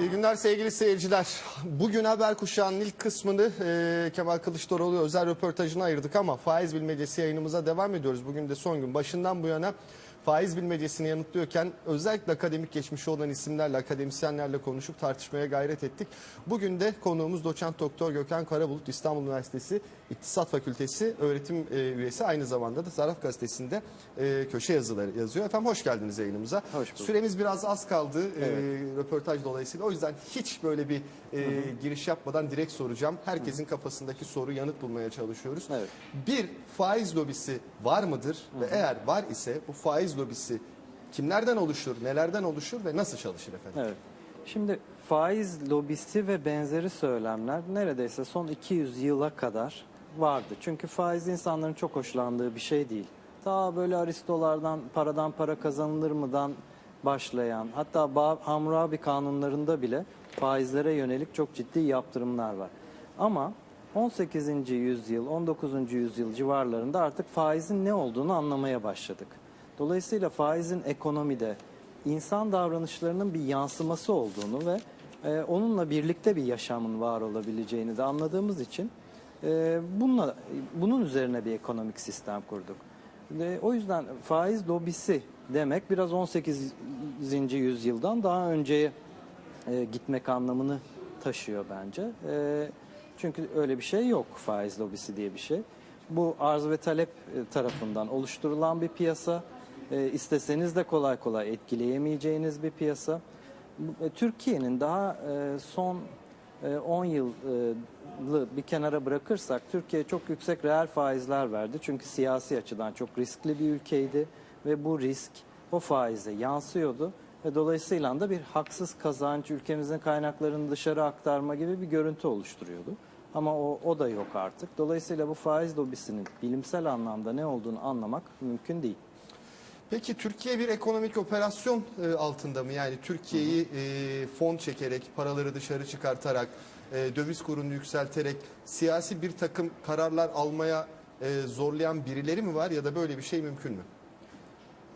İyi günler sevgili seyirciler. Bugün haber kuşağının ilk kısmını e, Kemal Kılıçdaroğlu özel röportajına ayırdık ama faiz bilmecesi yayınımıza devam ediyoruz. Bugün de son gün başından bu yana faiz bilmecesini yanıtlıyorken özellikle akademik geçmişi olan isimlerle, akademisyenlerle konuşup tartışmaya gayret ettik. Bugün de konuğumuz doçent doktor Gökhan Karabulut İstanbul Üniversitesi İktisat Fakültesi öğretim e, üyesi. Aynı zamanda da Zaraf Gazetesi'nde e, köşe yazıları yazıyor. Efendim hoş geldiniz yayınımıza. Hoş bulduk. Süremiz biraz az kaldı e, röportaj dolayısıyla. O yüzden hiç böyle bir e, giriş yapmadan direkt soracağım. Herkesin kafasındaki soru yanıt bulmaya çalışıyoruz. Evet. Bir faiz lobisi var mıdır? Ve eğer var ise bu faiz lobisi kimlerden oluşur, nelerden oluşur ve nasıl çalışır efendim? Evet. Şimdi faiz lobisi ve benzeri söylemler neredeyse son 200 yıla kadar vardı. Çünkü faiz insanların çok hoşlandığı bir şey değil. Daha böyle aristolardan paradan para kazanılır mıdan başlayan hatta Ba- Hammurabi kanunlarında bile faizlere yönelik çok ciddi yaptırımlar var. Ama 18. yüzyıl, 19. yüzyıl civarlarında artık faizin ne olduğunu anlamaya başladık. Dolayısıyla faizin ekonomide insan davranışlarının bir yansıması olduğunu ve e, onunla birlikte bir yaşamın var olabileceğini de anladığımız için e, bununla bunun üzerine bir ekonomik sistem kurduk. Ve o yüzden faiz lobisi demek biraz 18. yüzyıldan daha önceye e, gitmek anlamını taşıyor bence. E, çünkü öyle bir şey yok faiz lobisi diye bir şey. Bu arz ve talep e, tarafından oluşturulan bir piyasa. E, isteseniz de kolay kolay etkileyemeyeceğiniz bir piyasa. E, Türkiye'nin daha e, son e, 10 yılı bir kenara bırakırsak Türkiye çok yüksek reel faizler verdi. Çünkü siyasi açıdan çok riskli bir ülkeydi ve bu risk o faize yansıyordu. Ve dolayısıyla da bir haksız kazanç, ülkemizin kaynaklarını dışarı aktarma gibi bir görüntü oluşturuyordu. Ama o, o da yok artık. Dolayısıyla bu faiz lobisinin bilimsel anlamda ne olduğunu anlamak mümkün değil. Peki Türkiye bir ekonomik operasyon e, altında mı? Yani Türkiye'yi e, fon çekerek, paraları dışarı çıkartarak, e, döviz kurunu yükselterek siyasi bir takım kararlar almaya e, zorlayan birileri mi var ya da böyle bir şey mümkün mü?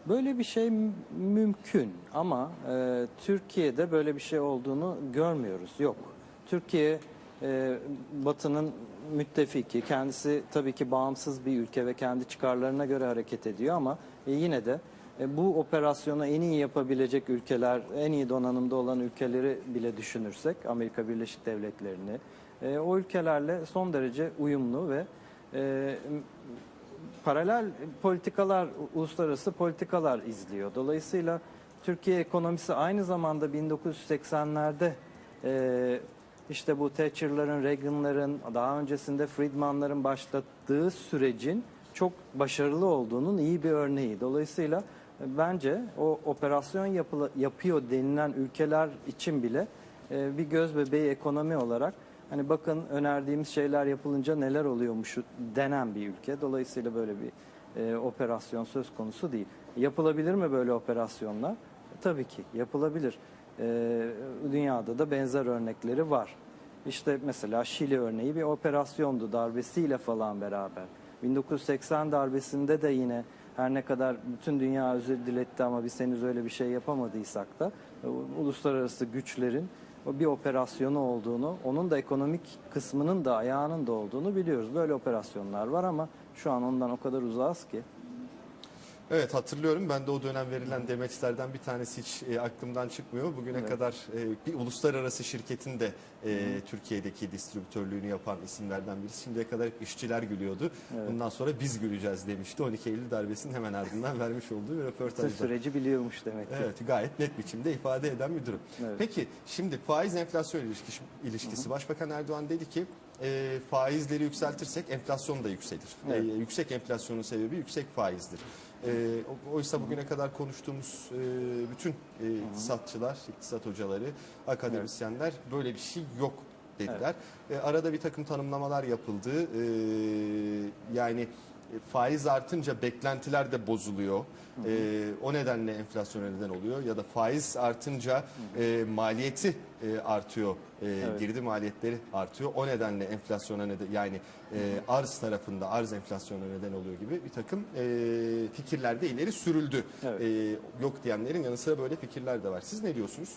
Böyle bir şey mümkün ama e, Türkiye'de böyle bir şey olduğunu görmüyoruz. Yok. Türkiye e, Batı'nın müttefiki. Kendisi tabii ki bağımsız bir ülke ve kendi çıkarlarına göre hareket ediyor ama e, yine de e, bu operasyonu en iyi yapabilecek ülkeler, en iyi donanımda olan ülkeleri bile düşünürsek Amerika Birleşik Devletleri'ni e, o ülkelerle son derece uyumlu ve e, paralel politikalar, uluslararası politikalar izliyor. Dolayısıyla Türkiye ekonomisi aynı zamanda 1980'lerde e, işte bu Thatcher'ların, Reagan'ların, daha öncesinde Friedman'ların başlattığı sürecin çok başarılı olduğunun iyi bir örneği. Dolayısıyla bence o operasyon yapıla, yapıyor denilen ülkeler için bile e, bir göz bebeği ekonomi olarak Hani bakın önerdiğimiz şeyler yapılınca neler oluyormuş denen bir ülke. Dolayısıyla böyle bir e, operasyon söz konusu değil. Yapılabilir mi böyle operasyonlar? Tabii ki yapılabilir. E, dünyada da benzer örnekleri var. İşte mesela Şili örneği bir operasyondu darbesiyle falan beraber. 1980 darbesinde de yine her ne kadar bütün dünya özür diletti ama biz henüz öyle bir şey yapamadıysak da e, uluslararası güçlerin bir operasyonu olduğunu, onun da ekonomik kısmının da ayağının da olduğunu biliyoruz. Böyle operasyonlar var ama şu an ondan o kadar uzağız ki. Evet hatırlıyorum ben de o dönem verilen demeçlerden bir tanesi hiç e, aklımdan çıkmıyor. Bugüne Evet. kadar e, bir uluslararası şirketin de e, Türkiye'deki distribütörlüğünü yapan isimlerden birisi. Şimdiye kadar işçiler gülüyordu. Evet. Bundan sonra biz güleceğiz demişti. 12 Eylül darbesinin hemen ardından vermiş olduğu bir röportajda. süreci biliyormuş demek ki. Evet gayet net biçimde ifade eden bir durum. Evet. Peki şimdi faiz enflasyon ilişkisi, ilişkisi. Başbakan Erdoğan dedi ki e, faizleri yükseltirsek enflasyon da yükselir. Evet. E, yüksek enflasyonun sebebi yüksek faizdir. E, oysa bugüne kadar konuştuğumuz e, bütün e, iktisatçılar, iktisat hocaları, akademisyenler böyle bir şey yok dediler. E, arada bir takım tanımlamalar yapıldı. E, yani faiz artınca beklentiler de bozuluyor. E, o nedenle enflasyona neden oluyor. Ya da faiz artınca e, maliyeti e, artıyor. E, Evet. Girdi maliyetleri artıyor. O nedenle enflasyona neden yani e, arz tarafında arz enflasyona neden oluyor gibi bir takım e, fikirler de ileri sürüldü. Evet. E, yok diyenlerin yanı sıra böyle fikirler de var. Siz ne diyorsunuz?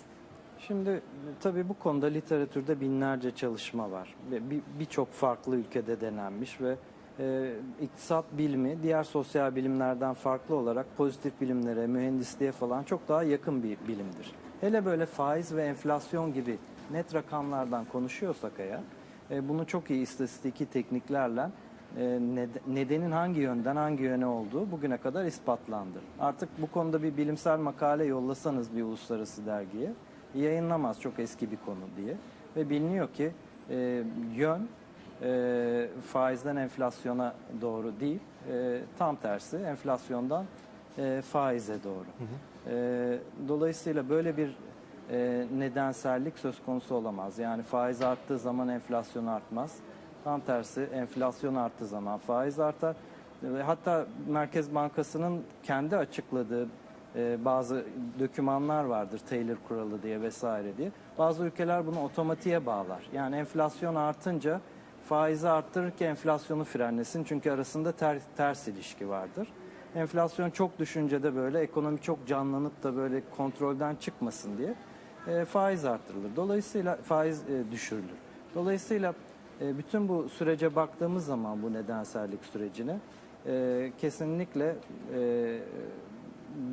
Şimdi tabii bu konuda literatürde binlerce çalışma var ve bir- birçok farklı ülkede denenmiş ve e, iktisat bilimi diğer sosyal bilimlerden farklı olarak pozitif bilimlere, mühendisliğe falan çok daha yakın bir bilimdir. Hele böyle faiz ve enflasyon gibi net rakamlardan konuşuyorsak eğer e, bunu çok iyi istatistiki tekniklerle e, ned- nedenin hangi yönden hangi yöne olduğu bugüne kadar ispatlandı. Artık bu konuda bir bilimsel makale yollasanız bir uluslararası dergiye yayınlamaz çok eski bir konu diye ve biliniyor ki e, yön e, faizden enflasyona doğru değil e, tam tersi enflasyondan e, faize doğru. E, dolayısıyla böyle bir e, nedensellik söz konusu olamaz. Yani faiz arttığı zaman enflasyon artmaz. Tam tersi enflasyon arttığı zaman faiz artar. Hatta Merkez Bankası'nın kendi açıkladığı e, bazı dokümanlar vardır Taylor kuralı diye vesaire diye. Bazı ülkeler bunu otomatiğe bağlar. Yani enflasyon artınca faizi arttırır ki enflasyonu frenlesin. Çünkü arasında ter- ters ilişki vardır. Enflasyon çok düşünce de böyle ekonomi çok canlanıp da böyle kontrolden çıkmasın diye e, faiz arttırılır. Dolayısıyla faiz e, düşürülür. Dolayısıyla e, bütün bu sürece baktığımız zaman bu nedensellik sürecine e, kesinlikle e,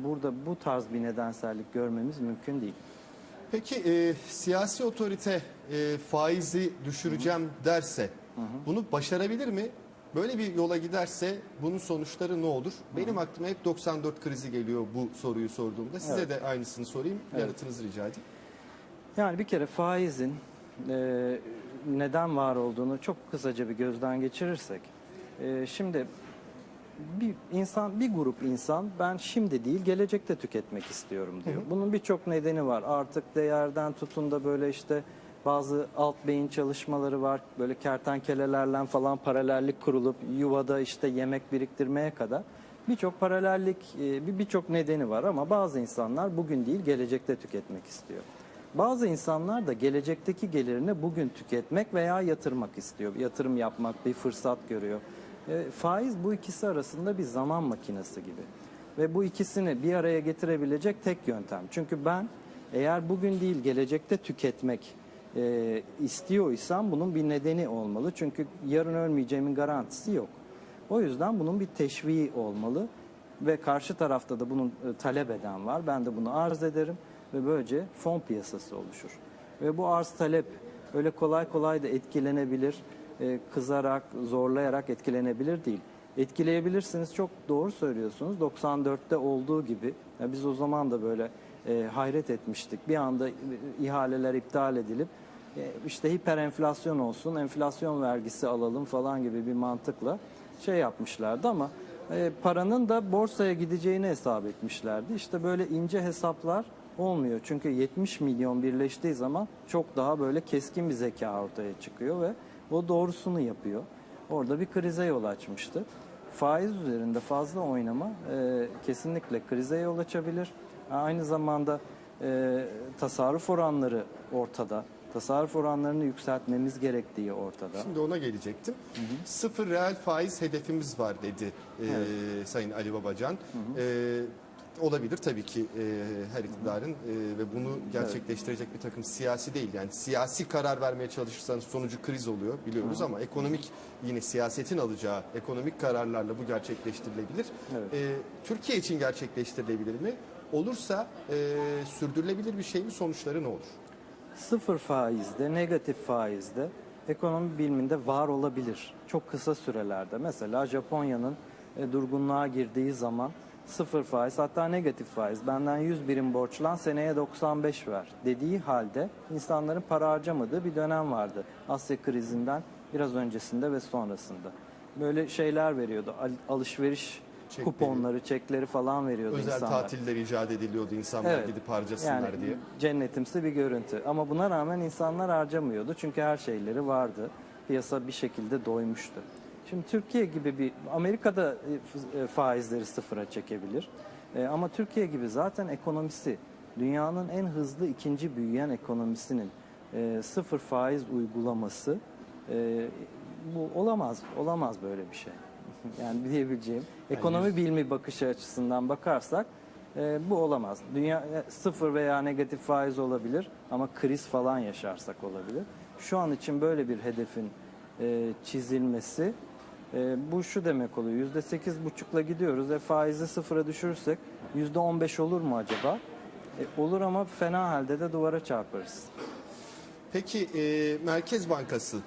burada bu tarz bir nedensellik görmemiz mümkün değil. Peki e, siyasi otorite e, faizi düşüreceğim derse bunu başarabilir mi? Böyle bir yola giderse bunun sonuçları ne olur? Benim aklıma hep 94 krizi geliyor bu soruyu sorduğumda. Size Evet. de aynısını sorayım. Yanıtınızı rica edeyim. Yani bir kere faizin e, neden var olduğunu çok kısaca bir gözden geçirirsek. e, şimdi bir insan, bir grup insan ben şimdi değil gelecekte tüketmek istiyorum diyor. Bunun birçok nedeni var. Artık değerden tutun da böyle işte bazı alt beyin çalışmaları var. Böyle kertenkelelerle falan paralellik kurulup yuvada işte yemek biriktirmeye kadar birçok paralellik, e, bir birçok nedeni var ama bazı insanlar bugün değil gelecekte tüketmek istiyor. Bazı insanlar da gelecekteki gelirini bugün tüketmek veya yatırmak istiyor. Yatırım yapmak, bir fırsat görüyor. E, faiz bu ikisi arasında bir zaman makinesi gibi. Ve bu ikisini bir araya getirebilecek tek yöntem. Çünkü ben eğer bugün değil gelecekte tüketmek e, istiyorsam bunun bir nedeni olmalı. Çünkü yarın ölmeyeceğimin garantisi yok. O yüzden bunun bir teşviği olmalı ve karşı tarafta da bunun e, talep eden var. Ben de bunu arz ederim ve böylece fon piyasası oluşur. Ve bu arz talep öyle kolay kolay da etkilenebilir, e, kızarak, zorlayarak etkilenebilir değil. Etkileyebilirsiniz çok doğru söylüyorsunuz. 94'te olduğu gibi ya biz o zaman da böyle e, hayret etmiştik. Bir anda e, ihaleler iptal edilip e, işte hiper enflasyon olsun, enflasyon vergisi alalım falan gibi bir mantıkla şey yapmışlardı ama e, paranın da borsaya gideceğini hesap etmişlerdi. İşte böyle ince hesaplar olmuyor. Çünkü 70 milyon birleştiği zaman çok daha böyle keskin bir zeka ortaya çıkıyor ve o doğrusunu yapıyor. Orada bir krize yol açmıştı. Faiz üzerinde fazla oynama e, kesinlikle krize yol açabilir. Aynı zamanda e, tasarruf oranları ortada. Tasarruf oranlarını yükseltmemiz gerektiği ortada. Şimdi ona gelecektim. Sıfır reel faiz hedefimiz var dedi e, Sayın Ali Babacan. E, olabilir tabii ki e, her iktidarın e, ve bunu gerçekleştirecek bir takım siyasi değil. Yani siyasi karar vermeye çalışırsanız sonucu kriz oluyor biliyoruz ama ekonomik yine siyasetin alacağı ekonomik kararlarla bu gerçekleştirilebilir. Evet. E, Türkiye için gerçekleştirilebilir mi? Olursa e, sürdürülebilir bir şey mi? Sonuçları ne olur? Sıfır faizde, negatif faizde ekonomi biliminde var olabilir. Çok kısa sürelerde. Mesela Japonya'nın e, durgunluğa girdiği zaman sıfır faiz hatta negatif faiz benden 100 birim borçlan seneye 95 ver dediği halde insanların para harcamadığı bir dönem vardı. Asya krizinden biraz öncesinde ve sonrasında. Böyle şeyler veriyordu. Al- alışveriş Çekleri. kuponları, çekleri falan veriyordu Özel insanlar. tatiller icat ediliyordu insanlar Evet. gidip harcasınlar Yani diye. Cennetimsi bir görüntü. Ama buna rağmen insanlar harcamıyordu. Çünkü her şeyleri vardı. Piyasa bir şekilde doymuştu. Şimdi Türkiye gibi bir Amerika'da e, e, faizleri sıfıra çekebilir. E, Ama Türkiye gibi zaten ekonomisi dünyanın en hızlı ikinci büyüyen ekonomisinin e, sıfır faiz uygulaması e, bu olamaz. Olamaz böyle bir şey. Yani diyebileceğim. Ekonomi bilimi bakışı açısından bakarsak e, bu olamaz. Dünya e, sıfır veya negatif faiz olabilir ama kriz falan yaşarsak olabilir. Şu an için böyle bir hedefin e, çizilmesi e, bu şu demek oluyor. Yüzde sekiz buçukla gidiyoruz. E, faizi sıfıra düşürürsek yüzde on beş olur mu acaba? E, olur ama fena halde de duvara çarparız. Peki e, Merkez Bankası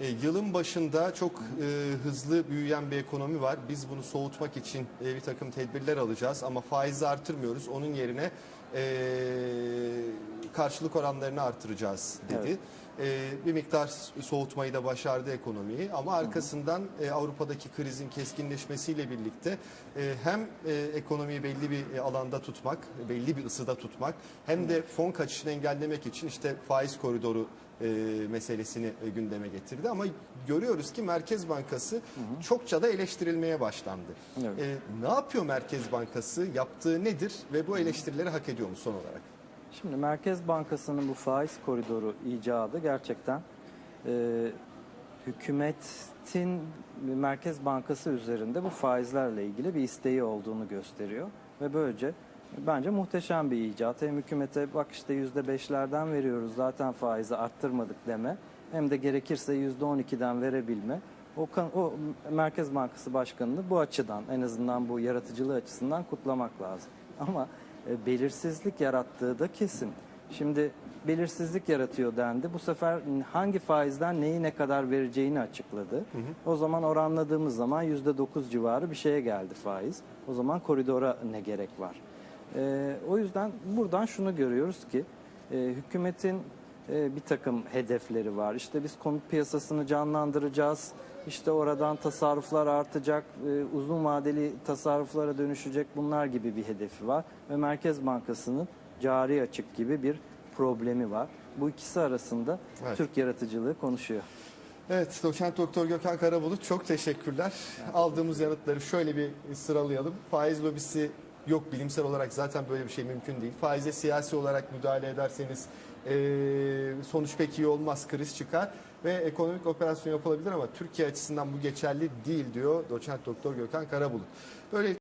e, yılın başında çok e, hızlı büyüyen bir ekonomi var. Biz bunu soğutmak için e, bir takım tedbirler alacağız ama faizi artırmıyoruz. Onun yerine e, karşılık oranlarını artıracağız dedi. Evet. E, bir miktar soğutmayı da başardı ekonomiyi ama arkasından e, Avrupa'daki krizin keskinleşmesiyle birlikte e, hem e, ekonomiyi belli bir e, alanda tutmak, belli bir ısıda tutmak hem de fon kaçışını engellemek için işte faiz koridoru e, meselesini e, gündeme getirdi ama görüyoruz ki Merkez Bankası çokça da eleştirilmeye başlandı. Evet. E, ne yapıyor Merkez Bankası? Yaptığı nedir ve bu eleştirileri hak ediyor mu son olarak? Şimdi Merkez Bankası'nın bu faiz koridoru icadı gerçekten e, hükümetin Merkez Bankası üzerinde bu faizlerle ilgili bir isteği olduğunu gösteriyor. Ve böylece bence muhteşem bir icat. Hem hükümete bak işte yüzde beşlerden veriyoruz zaten faizi arttırmadık deme. Hem de gerekirse yüzde on ikiden verebilme. O, o Merkez Bankası Başkanı'nı bu açıdan en azından bu yaratıcılığı açısından kutlamak lazım. Ama e, belirsizlik yarattığı da kesin. Şimdi belirsizlik yaratıyor dendi. Bu sefer hangi faizden neyi ne kadar vereceğini açıkladı. O zaman oranladığımız zaman yüzde dokuz civarı bir şeye geldi faiz. O zaman koridora ne gerek var? E, o yüzden buradan şunu görüyoruz ki e, hükümetin e, bir takım hedefleri var. İşte biz konut piyasasını canlandıracağız. İşte oradan tasarruflar artacak, e, uzun vadeli tasarruflara dönüşecek bunlar gibi bir hedefi var. Ve Merkez Bankası'nın cari açık gibi bir problemi var. Bu ikisi arasında Evet. Türk yaratıcılığı konuşuyor. Evet, doçent doktor Gökhan Karabulut çok teşekkürler. Aldığımız yanıtları şöyle bir sıralayalım. Faiz lobisi yok bilimsel olarak zaten böyle bir şey mümkün değil. Faize siyasi olarak müdahale ederseniz eee, sonuç pek iyi olmaz, kriz çıkar ve ekonomik operasyon yapılabilir ama Türkiye açısından bu geçerli değil diyor doçent doktor Gökhan Karabulut. Böyle